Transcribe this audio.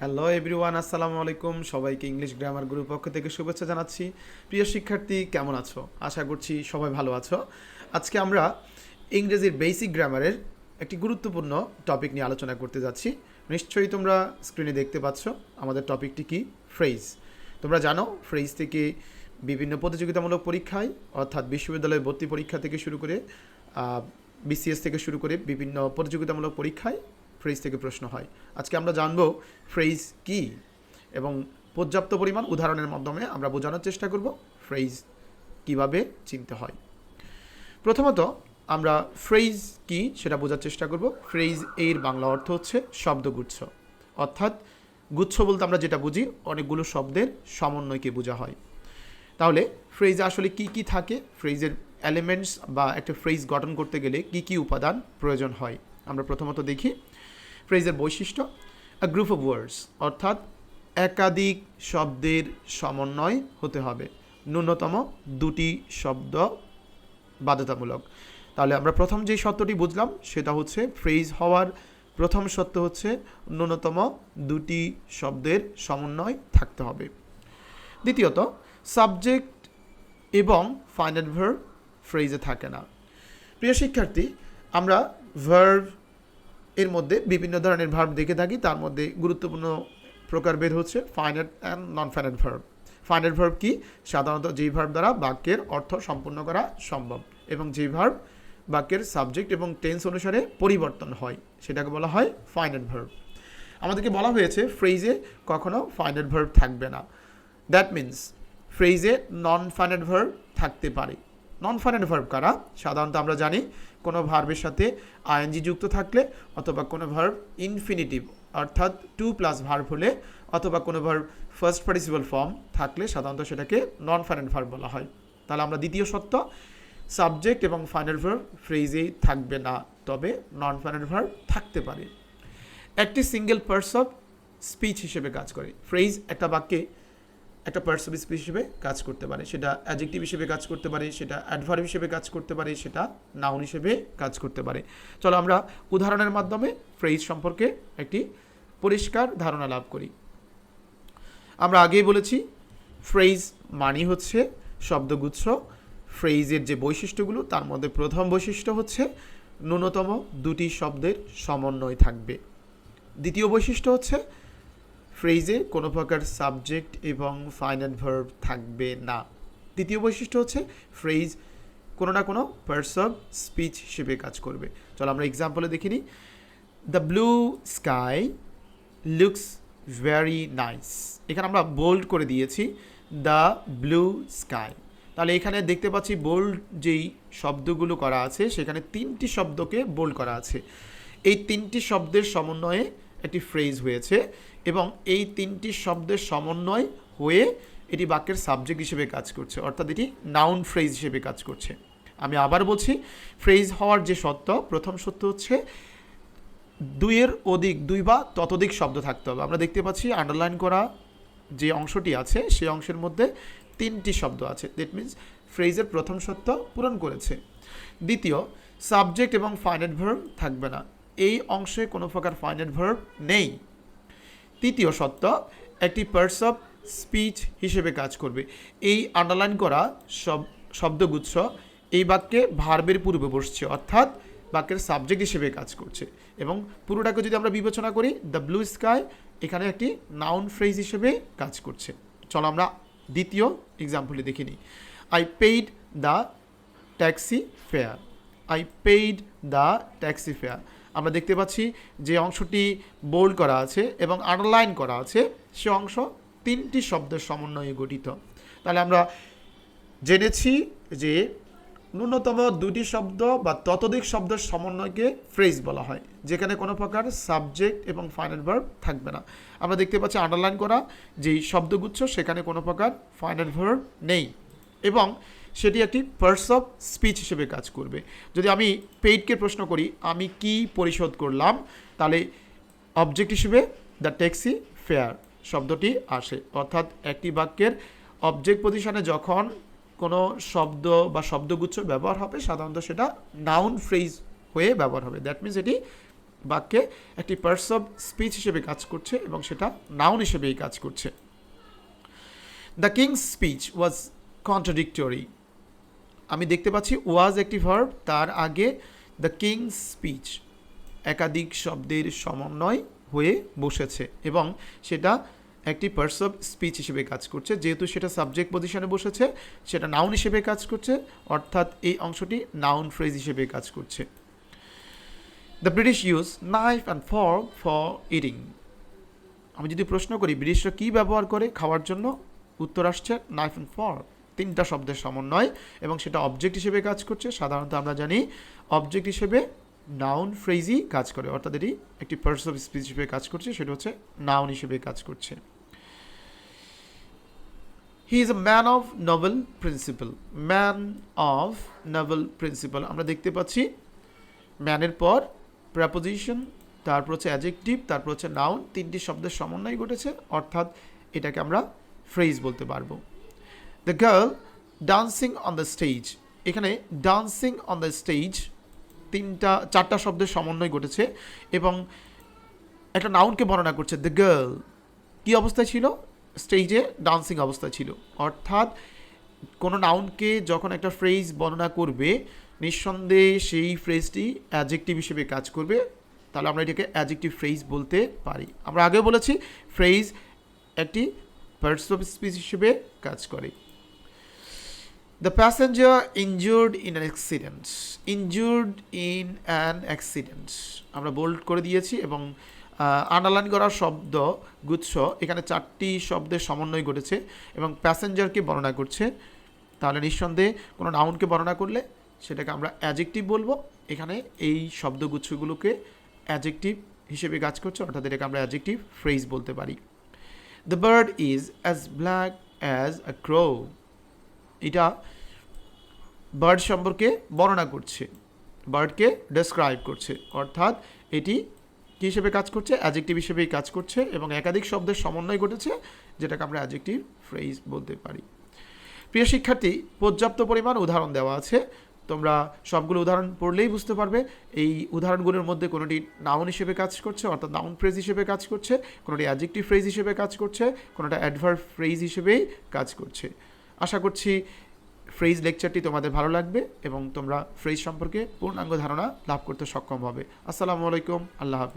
Hello everyone আসসালামু আলাইকুম। সবাইকে ইংলিশ গ্রামার গ্রুপ পক্ষ থেকে শুভেচ্ছা জানাচ্ছি। প্রিয় শিক্ষার্থী, কেমন আছো? আশা করছি সবাই ভালো আছো। আজকে আমরা ইংরেজির বেসিক গ্রামারের একটি গুরুত্বপূর্ণ টপিক নিয়ে আলোচনা করতে যাচ্ছি। নিশ্চয়ই তোমরা স্ক্রিনে দেখতে পাচ্ছ আমাদের টপিকটি কি? ফ্রেজ তোমরা জানো ফ্রেজ থেকে বিভিন্ন প্রতিযোগিতামূলক পরীক্ষায়, অর্থাৎ বিশ্ববিদ্যালয়ের ভর্তি পরীক্ষা থেকে শুরু করে বিসিএস থেকে শুরু করে বিভিন্ন প্রতিযোগিতামূলক পরীক্ষায় ফ্রেজ থেকে প্রশ্ন হয়। আজকে আমরা জানব ফ্রেজ কি এবং পর্যাপ্ত পরিমাণ উদাহরণের মাধ্যমে আমরা বোঝানোর চেষ্টা করব ফ্রেজ কীভাবে চিনতে হয়। প্রথমত আমরা ফ্রেজ কি সেটা বোঝার চেষ্টা করব। ফ্রেজ এর বাংলা অর্থ হচ্ছে শব্দগুচ্ছ। অর্থাৎ গুচ্ছ বলতে আমরা যেটা বুঝি, অনেকগুলো শব্দের সমন্বয়কে বোঝা হয়। তাহলে ফ্রেজে আসলে কি কি থাকে? ফ্রেজের এলিমেন্টস বা একটা ফ্রেজ গঠন করতে গেলে কি কি উপাদান প্রয়োজন হয়? আমরা প্রথমত দেখি ফ্রেজের বৈশিষ্ট্য আ গ্রুপ অফ ওয়ার্ডস অর্থাৎ একাধিক শব্দের সমন্বয় হতে হবে। ন্যূনতম দুটি শব্দ বাধ্যতামূলক। তাহলে আমরা প্রথম যে সত্যটি বুঝলাম, সেটা হচ্ছে ফ্রেজ হওয়ার প্রথম সত্য হচ্ছে ন্যূনতম দুটি শব্দের সমন্বয় থাকতে হবে। দ্বিতীয়ত সাবজেক্ট এবং ফাইনাল ভার্ব ফ্রেজে থাকে না। প্রিয় শিক্ষার্থী, আমরা ভার্ভ এর মধ্যে বিভিন্ন ধরনের ভার্ব দেখে থাকি, তার মধ্যে গুরুত্বপূর্ণ প্রকারভেদ হচ্ছে final and non final verb final verb কি? সাধারণত যেই ভার্ব দ্বারা বাক্যের অর্থ সম্পূর্ণ করা সম্ভব এবং যেই ভার্ব বাক্যের সাবজেক্ট এবং টেন্স অনুসারে পরিবর্তন হয়, সেটাকে বলা হয় ফাইনাল ভার্ব আমাদেরকে বলা হয়েছে ফ্রেজে কখনো ফাইনাল ভার্ব থাকবে না। দ্যাট মিন্স ফ্রেজে নন ফাইনাল ভার্ব থাকতে পারে। নন ফাইনাল ভার্ব কারা? সাধারণত আমরা জানি কোনো ভার্বের সাথে আইএনজি যুক্ত থাকলে অথবা কোনো ভার্ব ইনফিনিটিভ অর্থাৎ টু প্লাস ভার্ব হলে অথবা কোনো ভার্ব ফার্স্ট পার্টিসিপাল ফর্ম থাকলে সাধারণত সেটাকে নন ফাইনাল ভার্ব বলা হয়। তাহলে আমরা দ্বিতীয় সত্য সাবজেক্ট এবং ফাইনাল ভার্ব ফ্রেজেই থাকবে না, তবে নন ফাইনাল ভার্ব থাকতে পারে। একটি সিঙ্গেল পার্স অফ স্পিচ হিসেবে কাজ করে। ফ্রেজ একটা বাক্যে একটা পার্টস হিসেবে কাজ করতে পারে। সেটা অ্যাডজেক্টিভ হিসেবে কাজ করতে পারে, সেটা অ্যাডভার্ব হিসেবে কাজ করতে পারে, সেটা নাউন হিসেবে কাজ করতে পারে। চলো আমরা উদাহরণের মাধ্যমে ফ্রেজ সম্পর্কে একটি পরিষ্কার ধারণা লাভ করি। আমরা আগেই বলেছি ফ্রেজ মানি হচ্ছে শব্দগুচ্ছ। ফ্রেজের যে বৈশিষ্ট্যগুলো, তার মধ্যে প্রথম বৈশিষ্ট্য হচ্ছে ন্যূনতম দুটি শব্দের সমন্বয় থাকবে। দ্বিতীয় বৈশিষ্ট্য হচ্ছে ফ্রেজে কোনো প্রকার সাবজেক্ট এবং ফাইনাল ভার্ব থাকবে না। তৃতীয় বৈশিষ্ট্য হচ্ছে ফ্রেজ কোনো না কোনো পার্টস অফ স্পিচ হিসেবে কাজ করবে। চলো আমরা এক্সাম্পলে দেখে নিই। The blue sky looks very nice এখানে আমরা বোল্ড করে দিয়েছি দ্য ব্লু স্কাই তাহলে এখানে দেখতে পাচ্ছি বোল্ড যেই শব্দগুলো করা আছে, সেখানে তিনটি শব্দকে বোল্ড করা আছে। এই তিনটি শব্দের সমন্বয়ে একটি ফ্রেজ হয়েছে। এবং এই তিনটি শব্দের সমন্বয় হয়ে এটি বাক্যের সাবজেক্ট হিসেবে কাজ করছে, অর্থাৎ এটি নাউন ফ্রেজ হিসেবে কাজ করছে। আমি আবার বলছি ফ্রেজ হওয়ার যে সত্য, প্রথম সত্য হচ্ছে দুইয়ের অধিক, দুই বা ততোধিক শব্দ থাকতে হবে। আমরা দেখতে পাচ্ছি আন্ডারলাইন করা যে অংশটি আছে, সেই অংশের মধ্যে তিনটি শব্দ আছে। দ্যাট মিন্স ফ্রেজের প্রথম সত্য পূরণ করেছে। দ্বিতীয় সাবজেক্ট এবং ফাইনাল ভার্ব থাকবে না। এই অংশে কোনো প্রকার ফাইনাল ভার্ব নেই। তৃতীয় সত্য একটি পার্টস অফ স্পিচ হিসেবে কাজ করবে। এই আন্ডারলাইন করা সব, শব্দগুচ্ছ এই বাক্যে ভার্বের পূর্বে বসছে, অর্থাৎ বাক্যের সাবজেক্ট হিসেবে কাজ করছে। এবং পুরোটাকে যদি আমরা বিবেচনা করি দ্য ব্লু স্কাই এখানে একটি নাউন ফ্রেজ হিসেবে কাজ করছে। চলো আমরা দ্বিতীয় এক্সাম্পলে দেখে নিই। I paid the taxi fare I paid the taxi fare আমরা দেখতে পাচ্ছি যে অংশটি বোল্ড করা আছে এবং আন্ডারলাইন করা আছে। সে অংশ তিনটি শব্দের সমন্বয়ে গঠিত। তাহলে আমরা জেনেছি যে ন্যূনতম দুটি শব্দ বা ততোধিক শব্দের সমন্বয়কে ফ্রেজ বলা হয়, যেখানে কোনো প্রকার সাবজেক্ট এবং ফাইনাল ভার্ব থাকবে না। আমরা দেখতে পাচ্ছি আন্ডারলাইন করা, যেই শব্দগুচ্ছ, সেখানে কোনো প্রকার ফাইনাল ভার্ব নেই। এবং সেটি একটি পার্টস অফ স্পিচ হিসেবে কাজ করবে। যদি আমি পেইডকে প্রশ্ন করি, আমি কি পরিশোধ করলাম, তাহলে অবজেক্ট হিসেবে দ্য ট্যাক্সি ফেয়ার শব্দটি আসে। অর্থাৎ একটি বাক্যের অবজেক্ট পজিশনে যখন কোনো শব্দ বা শব্দগুচ্ছ ব্যবহার হবে, সাধারণত সেটা নাউন ফ্রেজ হয়ে ব্যবহার হবে। দ্যাট মিন্স এটি বাক্যে একটি পার্টস অফ স্পিচ হিসেবে কাজ করছে এবং সেটা নাউন হিসেবেই কাজ করছে। The king's speech was contradictory আমি দেখতে পাচ্ছি ওয়াজ একটি ভার্ব তার আগে দ্য কিংস স্পিচ একাধিক শব্দের সমন্বয় হয়ে বসেছে এবং সেটা একটি পার্টস অফ স্পিচ হিসেবে কাজ করছে। যেহেতু সেটা সাবজেক্ট পজিশনে বসেছে, সেটা নাউন হিসেবে কাজ করছে, অর্থাৎ এই অংশটি নাউন ফ্রেজ হিসেবে কাজ করছে। The British use knife and fork for eating আমি যদি প্রশ্ন করি ব্রিটিশরা কী ব্যবহার করে খাওয়ার জন্য? উত্তর আসছে নাইফ অ্যান্ড ফর্ক তিনটা শব্দের সমন্বয় এবং সেটা অবজেক্ট হিসেবে কাজ করছে। সাধারণত আমরা জানি অবজেক্ট হিসেবে নাউন ফ্রেজই কাজ করে, অর্থাৎ এটি একটি পার্টস অফ স্পিচ হিসেবে কাজ করছে, সেটা হচ্ছে নাউন হিসেবে কাজ করছে। He is a man of novel principle man of novel principle আমরা দেখতে পাচ্ছি ম্যানের পর প্রাপোজিশন তারপর হচ্ছে অ্যাজেক্টিভ তারপর হচ্ছে নাউন তিনটি শব্দের সমন্বয় ঘটেছে, অর্থাৎ এটাকে আমরা ফ্রেজ বলতে পারব। The girl dancing on the stage এখানে ডান্সিং অন দ্য স্টেজ তিনটা, চারটা শব্দের সমন্বয় ঘটেছে এবং একটা নাউনকে বর্ণনা করছে। দ্য গার্ল কী অবস্থায় ছিল? স্টেজে ডান্সিং অবস্থায় ছিল। অর্থাৎ কোনো নাউনকে যখন একটা ফ্রেজ বর্ণনা করবে, নিঃসন্দেহে সেই ফ্রেজটি অ্যাজেক্টিভ হিসেবে কাজ করবে। তাহলে আমরা এটাকে অ্যাজেক্টিভ ফ্রেজ বলতে পারি। আমরা আগেও বলেছি ফ্রেজ একটি পার্টস অফ স্পিচ হিসেবে কাজ করে। The passenger injured in an accident injured in an accident আমরা বোল্ড করে দিয়েছি এবং আন্ডারলাইন করা শব্দ, গুচ্ছ, এখানে চারটি শব্দের সমন্বয় ঘটেছে এবং প্যাসেঞ্জারকে বর্ণনা করছে। তাহলে নিঃসন্দেহে কোনো নাউনকে বর্ণনা করলে সেটাকে আমরা অ্যাজেক্টিভ বলব। এখানে এই শব্দগুচ্ছগুলোকে অ্যাজেক্টিভ হিসেবে কাজ করছে, অর্থাৎ এটাকে আমরা অ্যাজেক্টিভ ফ্রেজ বলতে পারি। The bird is as black as a crow এটা বার্ড সম্পর্কে বর্ণনা করছে, বার্ডকে ডেসক্রাইব করছে। অর্থাৎ এটি কী হিসেবে কাজ করছে? অ্যাজেক্টিভ হিসেবেই কাজ করছে এবং একাধিক শব্দের সমন্বয় ঘটেছে, যেটাকে আমরা অ্যাজেক্টিভ ফ্রেজ বলতে পারি। প্রিয় শিক্ষার্থী, পর্যাপ্ত পরিমাণ উদাহরণ দেওয়া আছে। তোমরা সবগুলো উদাহরণ পড়লেই বুঝতে পারবে। এই উদাহরণগুলোর মধ্যে কোনোটি নাউন হিসেবে কাজ করছে, অর্থাৎ নাউন ফ্রেজ হিসেবে কাজ করছে, কোনোটি অ্যাজেক্টিভ ফ্রেজ হিসেবে কাজ করছে, কোনোটা অ্যাডভার্ব ফ্রেজ হিসেবেই কাজ করছে। আশা করছি ফ্রেজ লেকচারটি তোমাদের ভালো লাগবে এবং তোমরা ফ্রেজ সম্পর্কে পূর্ণাঙ্গ ধারণা লাভ করতে সক্ষম হবে। আসসালামু আলাইকুম, আল্লাহ হাফেজ।